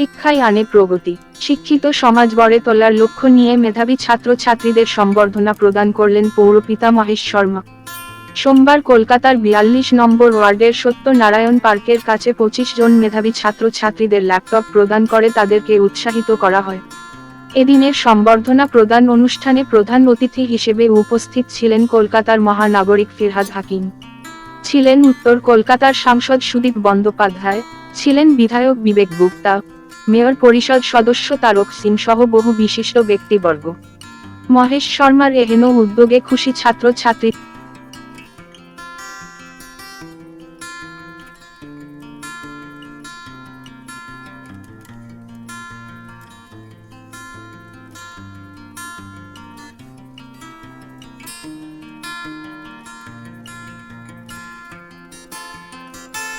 শিক্ষাই আনে প্রগতি। শিক্ষিত সমাজ গড়ে তোলার লক্ষ্য নিয়ে মেধাবী ছাত্রছাত্রীদের সম্বর্ধনা প্রদান করলেন পৌরপিতা মহেশ শর্মা। সোমবার কলকাতার বিয়াল্লিশ নম্বর ওয়ার্ডের সত্যনারায়ণ পার্কের কাছে পঁচিশ জন মেধাবী ছাত্রছাত্রীদের ল্যাপটপ প্রদান করে তাদেরকে উৎসাহিত করা হয়। এদিনের সম্বর্ধনা প্রদান অনুষ্ঠানে প্রধান অতিথি হিসেবে উপস্থিত ছিলেন কলকাতার মহানাগরিক ফিরহাদ হাকিম। ছিলেন উত্তর কলকাতার সাংসদ সুদীপ বন্দ্যোপাধ্যায়, ছিলেন বিধায়ক বিবেক গুপ্তা মেয়র পরিষদ সদস্য তারক সিং সহ বহু বিশিষ্ট ব্যক্তিবর্গ। মহেশ শর্মার এহেন উদ্যোগে খুশি ছাত্রছাত্রী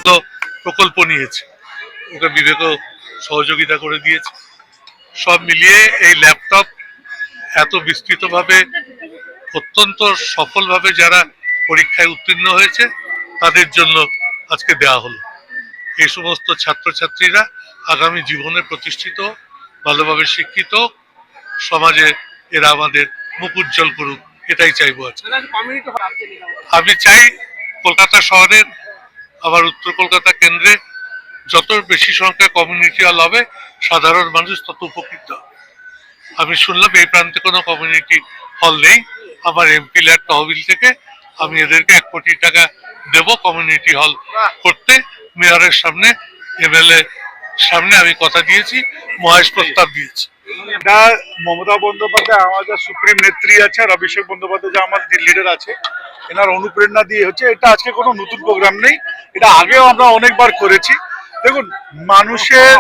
তো প্রকল্প নিয়েছে। ওকে বিবেকও সহযোগিতা করে দিয়েছে। সব মিলিয়ে এই ল্যাপটপ এত বিস্তৃতভাবে অত্যন্ত সফলভাবে যারা পরীক্ষায় উত্তীর্ণ হয়েছে তাদের জন্য আজকে দেওয়া হলো। এই সমস্ত ছাত্রছাত্রীরা আগামী জীবনে প্রতিষ্ঠিত ভালোভাবে শিক্ষিত সমাজে এরা আমাদের মুখ উজ্জ্বল করুক এটাই চাইব আজকে। আমি চাই কলকাতা শহরের আবার উত্তর কলকাতা কেন্দ্রে যত বেশি সংখ্যায় কমিউনিটি হল হবে সাধারণ মানুষ তত উপকৃত। আমি শুনলাম এই প্রান্তে কোনো কমিউনিটি হল নেই। আমার এমপি ল্যাড তহবিল থেকে আমি এদেরকে এক কোটি টাকা দেব কমিউনিটি হল করতে। মেয়রের সামনে, এমএলএ সামনে আমি কথা দিয়েছি, মহেশ প্রস্তাব দিয়েছি। মমতা বন্দ্যোপাধ্যায় আমাদের সুপ্রিম নেত্রী আছে আর অভিষেক বন্দ্যোপাধ্যায় যে আমাদের লিডার আছে, এনার অনুপ্রেরণা দিয়ে হচ্ছে, এটা আজকে কোনো নতুন প্রোগ্রাম নেই। এটা আগেও আমরা অনেকবার করেছি। দেখুন, মানুষের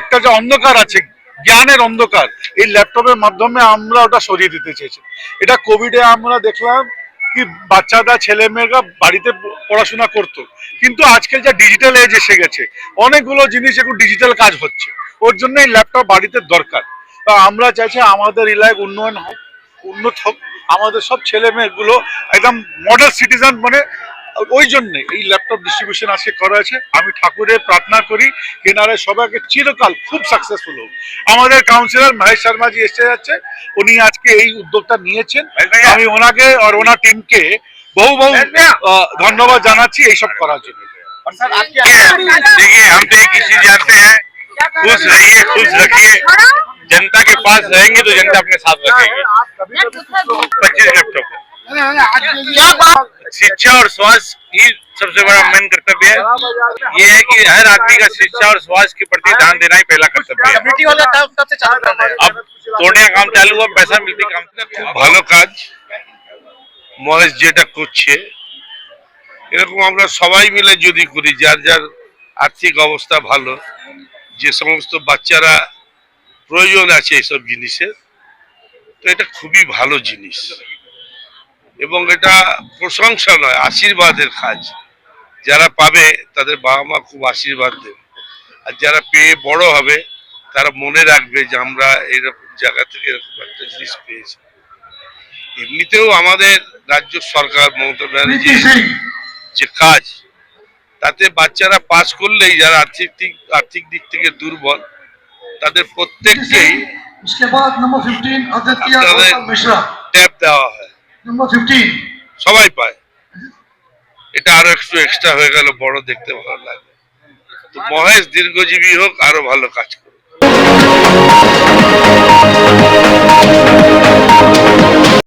একটা যে অন্ধকার আছে, জ্ঞানের অন্ধকার, এই ল্যাপটপের মাধ্যমে আমরা ওটা সরিয়ে দিতে চেয়েছি। এটা কোভিডে আমরা দেখলাম কি বাচ্চারা ছেলে মেয়েরা বাড়িতে পড়াশোনা করতো, কিন্তু আজকাল যা ডিজিটাল এজ এসে গেছে, অনেকগুলো জিনিস এখন ডিজিটাল কাজ হচ্ছে। ওর জন্য এই ল্যাপটপ বাড়িতে দরকার। তা আমরা চাইছি আমাদের এলাকায় উন্নয়ন হোক, উন্নত হোক, আমাদের সব ছেলে মেয়েগুলো একদম মডেল সিটিজেন মানে ওই জন্যে এই ল্যাপটপ ডিস্ট্রিবিউশন আজকে করা আছে আমি ঠাকুরের প্রার্থনা করি কেনারে সবাইকে চিরকাল খুব সাকসেসফুল হোক আমাদের কাউন্সিলর মহেশ শর্মাজি এসে যাচ্ছে উনি আজকে এই উদ্যোগটা নিয়েছেন আমি ওনাকে আর ওনার টিমকে বহু বহু আহ, ধন্যবাদ জানাচ্ছি এইসব করার জন্য देखिए हम तो एक ही चीज जानते हैं खुश रहिए खुश रखिए जनता के पास रहेंगे तो जनता अपने साथ रखेगी पच्चीस लैपटॉप शिक्षा और स्वास्थ्य ही सबसे बड़ा मेन कर्तव्य है। ये है कि हर आदमी का शिक्षा और स्वास्थ्य के प्रति ध्यान देना ही पहला कर्तव्य है। अब तोड़ने का काम चालू हुआ पैसा मिलती काम भलो काज। মহেশ जेटा कर सबाई मिले সবাই करी जार जार आर्थिक अवस्था भलो। जे समस्त बाच्चारा प्रयोजन आई सब আছে तो ये खुबी भलो जिनिस। এবং এটা প্রশংসা নয় আশীর্বাদের কাজ। যারা পাবে তাদের বাবা মা খুব আশীর্বাদ দেবে। আর যারা পেয়ে বড় হবে তারা মনে রাখবে যে আমরা এরকম জায়গা থেকে এরকম একটা জিনিস পেয়েছি। এমনিতেও আমাদের রাজ্য সরকার মমতা ব্যানার্জি যে কাজ তাতে বাচ্চারা পাস করলেই যারা আর্থিক দিক আর্থিক দিক থেকে দুর্বল তাদের প্রত্যেককেই ট্যাপ দেওয়া হয়। সবাই পায়। এটা আরও একটু এক্সট্রা হয়ে গেল, বড় দেখতে ভালো লাগে। তো মহেশ দীর্ঘজীবী হোক, আরও ভালো কাজ করুক।